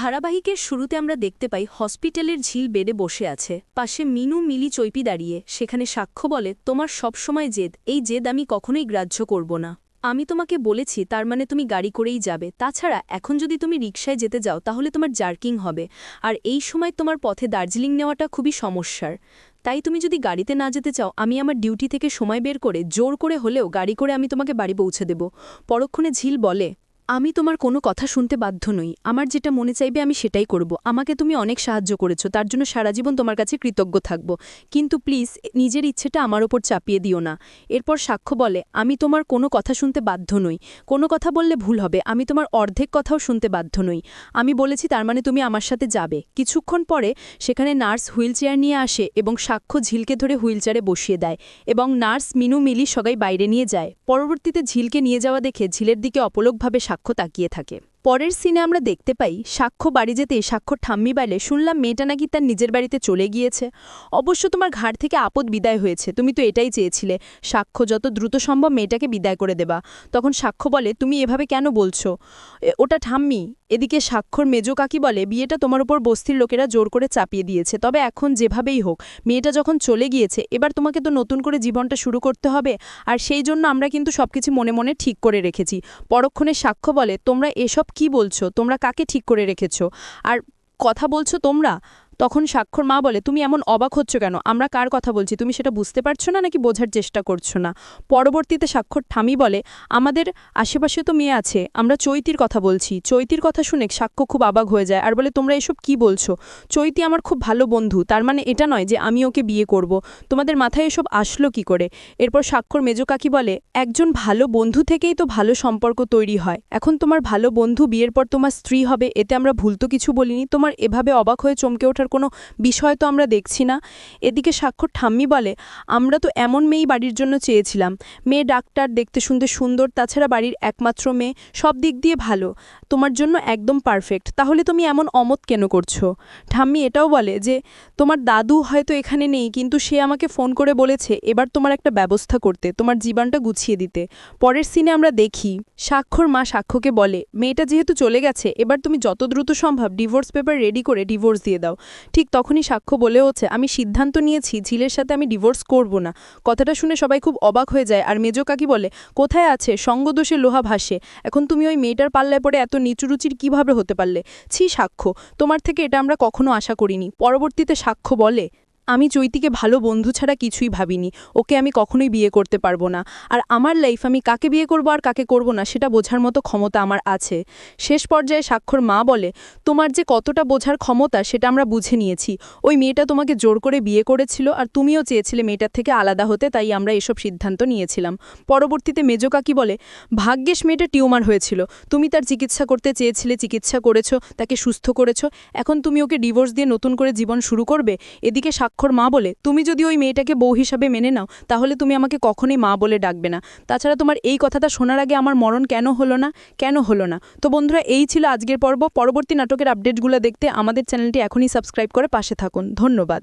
ধারাবাহিকের শুরুতে আমরা দেখতে পাই হসপিটালের ঝিল বেডে বসে আছে। পাশে মিনু মিলি চৈপি দাঁড়িয়ে, সেখানে সাক্ষ্য বলে, তোমার সবসময় জেদ, এই জেদ আমি কখনোই গ্রাহ্য করব না। আমি তোমাকে বলেছি, তার মানে তুমি গাড়ি করেই যাবে। তাছাড়া, এখন যদি তুমি রিকশায় যেতে যাও, তাহলে তোমার জার্কিং হবে। আর এই সময় তোমার পথে দার্জিলিং নেওয়াটা খুবই সমস্যার। তাই তুমি যদি গাড়িতে না যেতে চাও, আমি আমার ডিউটি থেকে সময় বের করে, জোর করে হলেও গাড়ি করে আমি তোমাকে বাড়ি পৌঁছে দেব। পরক্ষণে ঝিল বলে আমি তোমার কোনো কথা শুনতে বাধ্য নই। আমার যেটা মনে চাইবে আমি সেটাই করব। আমাকে তুমি অনেক সাহায্য করেছ, তার জন্য সারা জীবন তোমার কাছে কৃতজ্ঞ থাকব। কিন্তু প্লিজ, নিজের ইচ্ছেটা আমার ওপর চাপিয়ে দিও না। এরপর সাক্ষ্য বলে, আমি তোমার কোনো কথা শুনতে বাধ্য নই। কোনো কথা বললে ভুল হবে। আমি তোমার অর্ধেক কথাও শুনতে বাধ্য নই। আমি বলেছি, তার মানে তুমি আমার সাথে যাবে। কিছুক্ষণ পরে, সেখানে নার্স হুইলচেয়ার নিয়ে আসে এবং সাক্ষ্য ঝিলকে ধরে হুইলচেয়ারে বসিয়ে দেয় এবং নার্স মিনু মিলি সবাই বাইরে নিয়ে যায়। পরবর্তীতে ঝিলকে নিয়ে যাওয়া দেখে ঝিলের দিকে অপলকভাবে সাক্ষ্য তাকিয়ে থাকে। পরের সিনে আমরা দেখতে পাই, সাক্ষ্য বাড়ি যেতে সাক্ষ্য ঠাম্মি বাইলে শুনলাম মেয়েটা নাকি তার নিজের বাড়িতে চলে গিয়েছে। অবশ্য তোমার ঘাট থেকে আপদ বিদায় হয়েছে, তুমি তো এটাই চেয়েছিলে। সাক্ষ্য যত দ্রুত সম্ভব মেয়েটাকে বিদায় করে দেবা। তখন সাক্ষ্য বলে, তুমি এভাবে কেন বলছো? ওটা ঠাম্মি এদিকে স্বাক্ষর মেজো কাকি বলে, বিয়েটা তোমার উপর বস্তির লোকেরা জোর করে চাপিয়ে দিয়েছে। তবে এখন যেভাবেই হোক, মেয়েটা যখন চলে গিয়েছে, এবার তোমাকে তো নতুন করে জীবনটা শুরু করতে হবে। আর সেই জন্য আমরা কিন্তু সবকিছু মনে মনে ঠিক করে রেখেছি। পরক্ষণে সাক্ষ্য বলে, তোমরা এসব কি বলছো? তোমরা কাকে ঠিক করে রেখেছো? আর কথা বলছো তোমরা? তখন স্বাক্ষর মা বলে, তুমি এমন অবাক হচ্ছ কেন? আমরা কার কথা বলছি? তুমি সেটা বুঝতে পারছ না নাকি বোঝার চেষ্টা করছ না? পরবর্তীতে স্বাক্ষর ঠামি বলে, আমাদের আশেপাশে তো মেয়ে আছে, আমরা চৈতির কথা বলছি। চৈতির কথা শুনে সাক্ষ্য খুব অবাক হয়ে যায় আর বলে, তোমরা এসব কি বলছো? চৈতি আমার খুব ভালো বন্ধু, তার মানে এটা নয় যে আমি ওকে বিয়ে করব। তোমাদের মাথায় এসব আসলো কি করে? এরপর স্বাক্ষর মেজো কাকি বলে, একজন ভালো বন্ধু থেকেই তো ভালো সম্পর্ক তৈরি হয়। এখন তোমার ভালো বন্ধু বিয়ের পর তোমার স্ত্রী হবে, এতে আমরা ভুল তো কিছু বলিনি। তোমার এভাবে অবাক হয়ে চমকে ওঠার কোনো বিষয় তো আমরা দেখছি না। এদিকে স্বাক্ষর ঠাম্মি বলে, আমরা তো এমন মেয়েই বাড়ির জন্য চেয়েছিলাম। মেয়ে ডাক্তার, দেখতে শুনতে সুন্দর, তাছাড়া বাড়ির একমাত্র মেয়ে, সব দিক দিয়ে ভালো। তোমার জন্য একদম পারফেক্ট তাহলে তুমি এমন অমত কেন করছ? ঠাম্মি এটাও বলে যে, তোমার দাদু হয়তো এখানে নেই, কিন্তু সে আমাকে ফোন করে বলেছে, এবার তোমার একটা ব্যবস্থা করতে, তোমার জীবনটা গুছিয়ে দিতে। পরের সিনে আমরা দেখি, স্বাক্ষর মা সাক্ষ্যকে বলে, মেয়েটা যেহেতু চলে গেছে, এবার তুমি যত দ্রুত সম্ভব ডিভোর্স পেপার রেডি করে ডিভোর্স দিয়ে দাও। ঠিক তখনই সাক্ষ্য বলে হচ্ছে আমি সিদ্ধান্ত নিয়েছি, ঝিলের সাথে আমি ডিভোর্স করব না। কথাটা শুনে সবাই খুব অবাক হয়ে যায়, আর মেজো কাকি বলে, কোথায় আছে? সঙ্গদোষে লোহা ভাসে। এখন তুমি ওই মেয়েটার পাল্লায় পড়ে এত নিচুরুচির কীভাবে হতে পারলে? ছি, সাক্ষ্য, তোমার থেকে এটা আমরা কখনো আশা করিনি। পরবর্তীতে সাক্ষ্য বলে আমি চৈতিকে ভালো বন্ধু ছাড়া কিছুই ভাবিনি। ওকে আমি কখনোই বিয়ে করতে পারব না। আর আমার লাইফ আমি কাকে বিয়ে করব আর কাকে করব না সেটা বোঝার মতো ক্ষমতা আমার আছে। শেষ পর্যায়ে স্বাক্ষর মা বলে, তোমার যে কতটা বোঝার ক্ষমতা সেটা আমরা বুঝে নিয়েছি। ওই মেয়েটা তোমাকে জোর করে বিয়ে করেছিল আর তুমিও চেয়েছিলে মেয়েটার থেকে আলাদা হতে, তাই আমরা এসব সিদ্ধান্ত নিয়েছিলাম। পরবর্তীতে মেজো কাকি বলে, ভাগ্যেশ মেয়েটা টিউমার হয়েছিল। তুমি তার চিকিৎসা করতে চেয়েছিলে, চিকিৎসা করেছ, তাকে সুস্থ করেছ। এখন তুমি ওকে ডিভোর্স দিয়ে নতুন করে জীবন শুরু করবে? এদিকে স্বাক্ষর মা বলে, তুমি যদি ওই মেয়েটাকে বউ হিসাবে মেনে নাও, তাহলে তুমি আমাকে কখনোই মা বলে ডাকবে না। তাছাড়া তোমার এই কথাটা শোনার আগে আমার মরণ কেন হলো না? কেন হলো না? তো বন্ধুরা, এই ছিল আজকের পর্ব। পরবর্তী নাটকের আপডেটগুলো দেখতে আমাদের চ্যানেলটি এখনই সাবস্ক্রাইব করে পাশে থাকুন। ধন্যবাদ।